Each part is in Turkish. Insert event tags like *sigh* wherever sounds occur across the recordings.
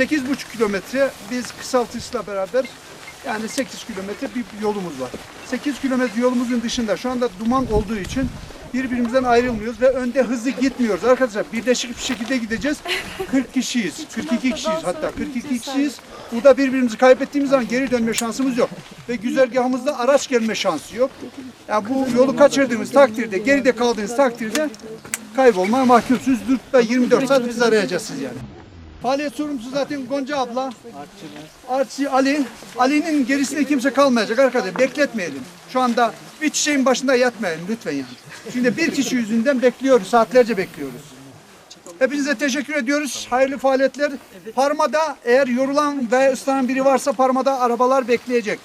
8,5 kilometre biz kısaltışla beraber yani 8 kilometre bir yolumuz var. 8 kilometre yolumuzun dışında şu anda duman olduğu için birbirimizden ayrılmıyoruz ve önde hızlı gitmiyoruz. Arkadaşlar birleşik bir şekilde gideceğiz. *laughs* 40 kişiyiz. 42 kişiyiz hatta 42 kişiyiz. Burada birbirimizi kaybettiğimiz zaman geri dönme şansımız yok. Ve güzergahımızda araç gelme şansı yok. Yani bu yolu kaçırdığımız takdirde, geride kaldığınız takdirde kaybolmaya mahkumsunuz. 4 ve 24 saat biz arayacağız siz yani. Faaliyet sorumlusu zaten Gonca abla. Arçı Ali. Ali'nin gerisinde kimse kalmayacak arkadaşlar. Bekletmeyelim. Şu anda bir çiçeğin başında yatmayalım lütfen yani. Şimdi bir kişi yüzünden bekliyoruz. Saatlerce bekliyoruz. Hepinize teşekkür ediyoruz. Hayırlı faaliyetler. Parmada eğer yorulan ve ıslanan biri varsa Parmada arabalar bekleyecek.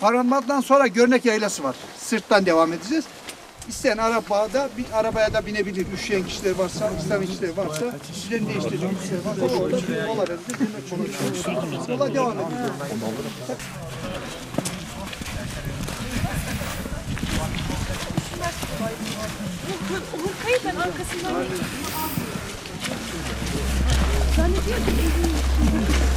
Parmadan sonra Görnek Yaylası var. Sırttan devam edeceğiz. İsteyen arabada bir arabaya da binebilir. Üşüyen kişiler varsa, isteyen kişiler varsa, sizlerin değiştirecek kişiler varsa yola verir. Yola devam edeceğiz. Hırkayı ben arkasından Zannediyor ki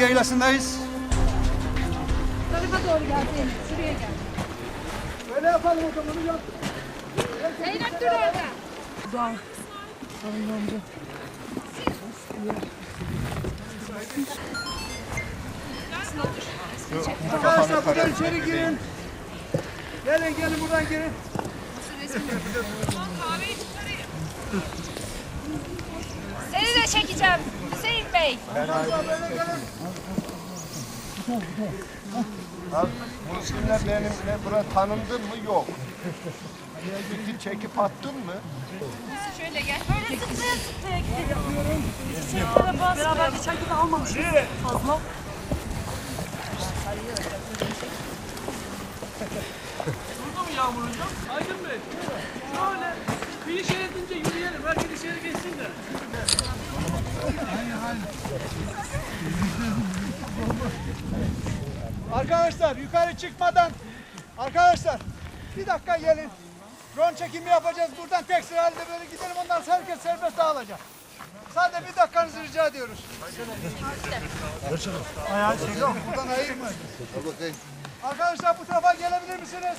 Anırmak Yaylası'ndayız. tarafa doğru gel Zeynep. Şuraya gel. Öyle yapalım o zaman. hocam. Zeynep dur orada. Arkadaşlar buradan içeri girin. Gelin gelin buradan girin. Seni de çekeceğim Hüseyin Bey. Bu isimler benimle bura tanındın mı? Yok. Gidip çekip attın mı? Şöyle gel. Böyle sıkmaya sıkmaya gidelim. Beraber geçen gün almamışız fazla. Burada mı yağmur hocam? Aydın Bey. Şöyle kıyı şeridince yürüyelim. Herkes içeri geçsin de. Arkadaşlar yukarı çıkmadan arkadaşlar bir dakika gelin. Drone çekimi yapacağız. Buradan tek sıra halinde böyle gidelim. Ondan sonra herkes serbest dağılacak. Sadece bir dakikanızı rica ediyoruz. Ayağı. Buradan ayırma. Arkadaşlar bu tarafa gelebilir misiniz?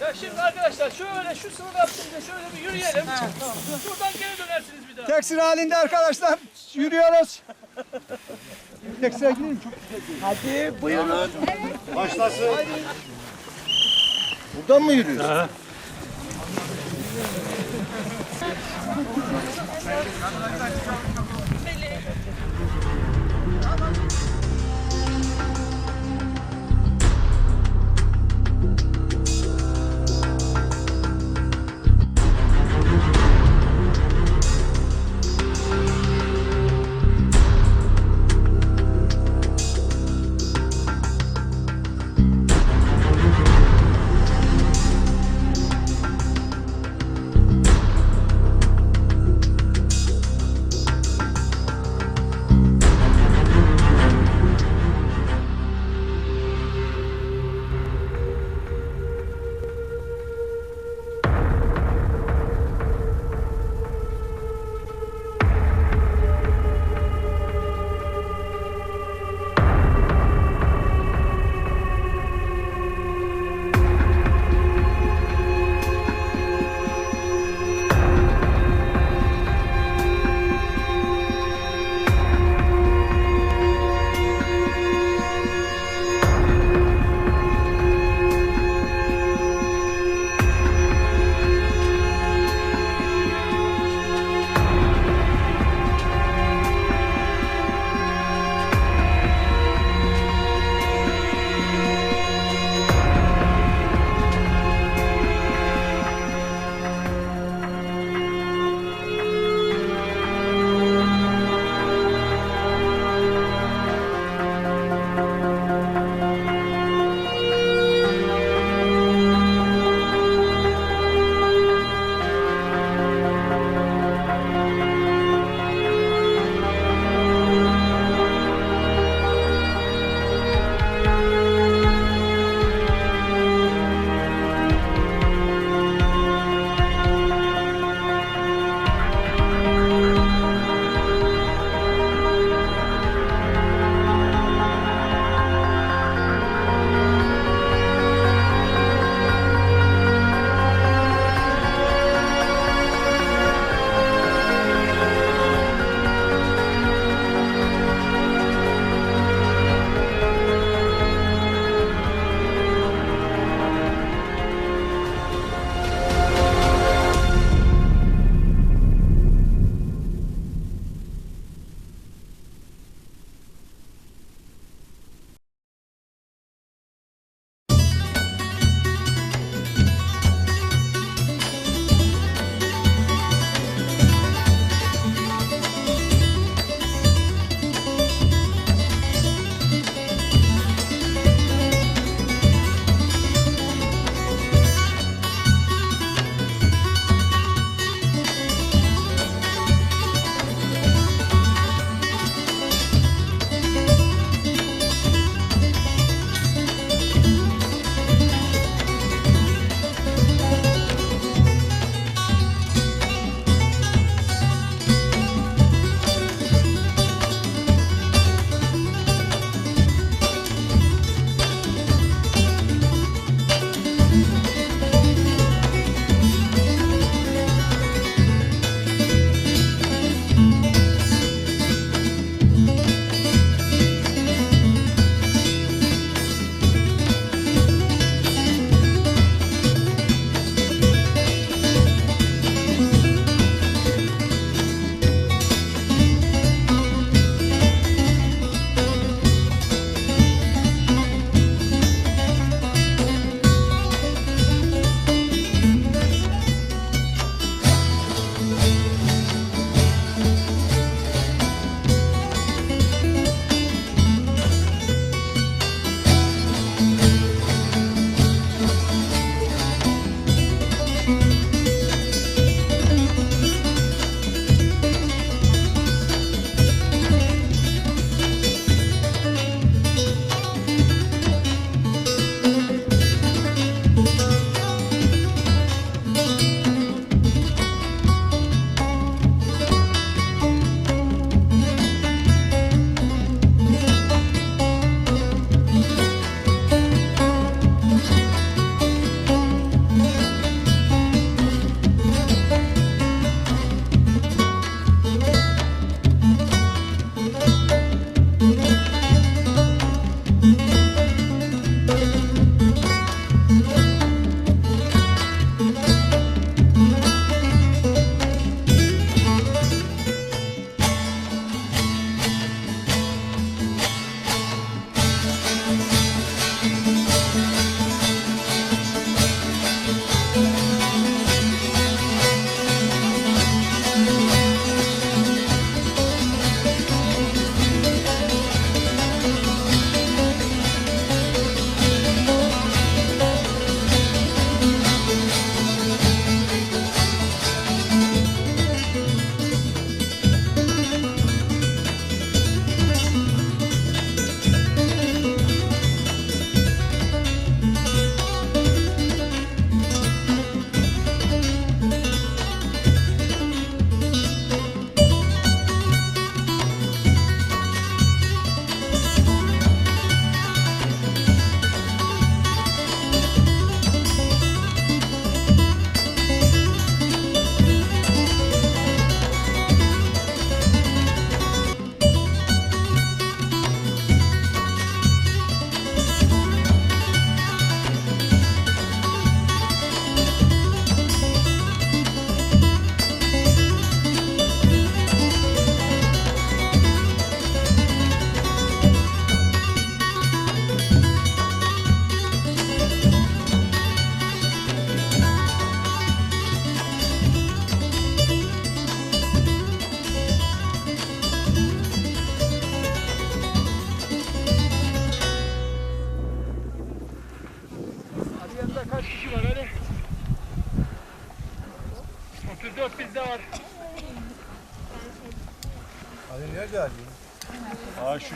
Ya şimdi arkadaşlar şöyle şu sınıf yaptığımızda şöyle bir yürüyelim. Ha, tamam. Şuradan geri dönersiniz bir daha. Tekstil halinde arkadaşlar yürüyoruz. Tekstil gidelim çok güzel. Hadi buyurun. Evet. Başlasın. Hadi. Buradan mı yürüyorsun? Ha.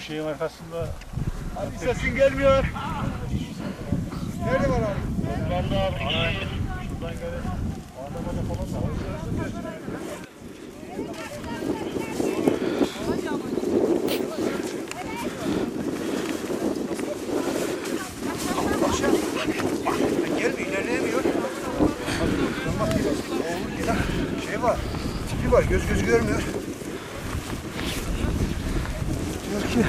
Şeyin arkasında. Abi sesin gelmiyor. Nerede var abi? Vallahi abi. Ana, şuradan gelen. Adamada falan da var. Gelmiyor, ilerleyemiyor. Şey var, tipi var, göz gözü görmüyor. Diyor ki,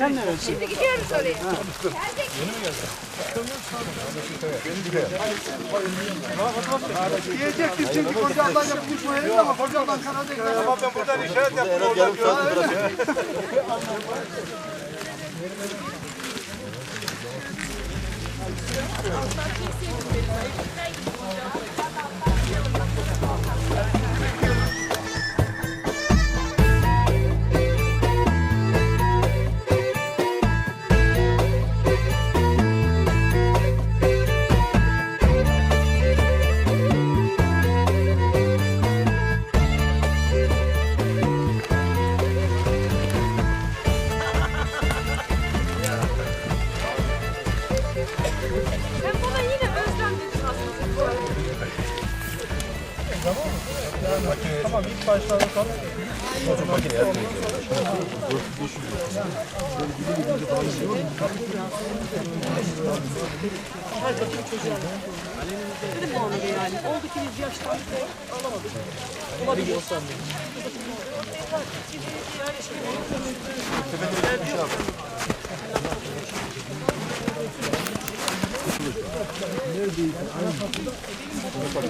Sizin mekan neresi? Şimdi gidiyoruz oraya. diyecektim çünkü kocadan yapmışmayız ama kocadan Kanada'ya gidelim. Ama ben buradan işaret yaptım. Oradan Ben kalın. Dedim muamele yani. Oldu ki biz yaştan alamadık. Olabilir.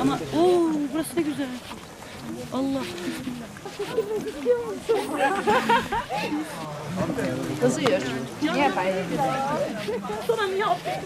Ama ooo burası da güzel. Allah. Kızıyor. Ne yapayım? Sana niye affet?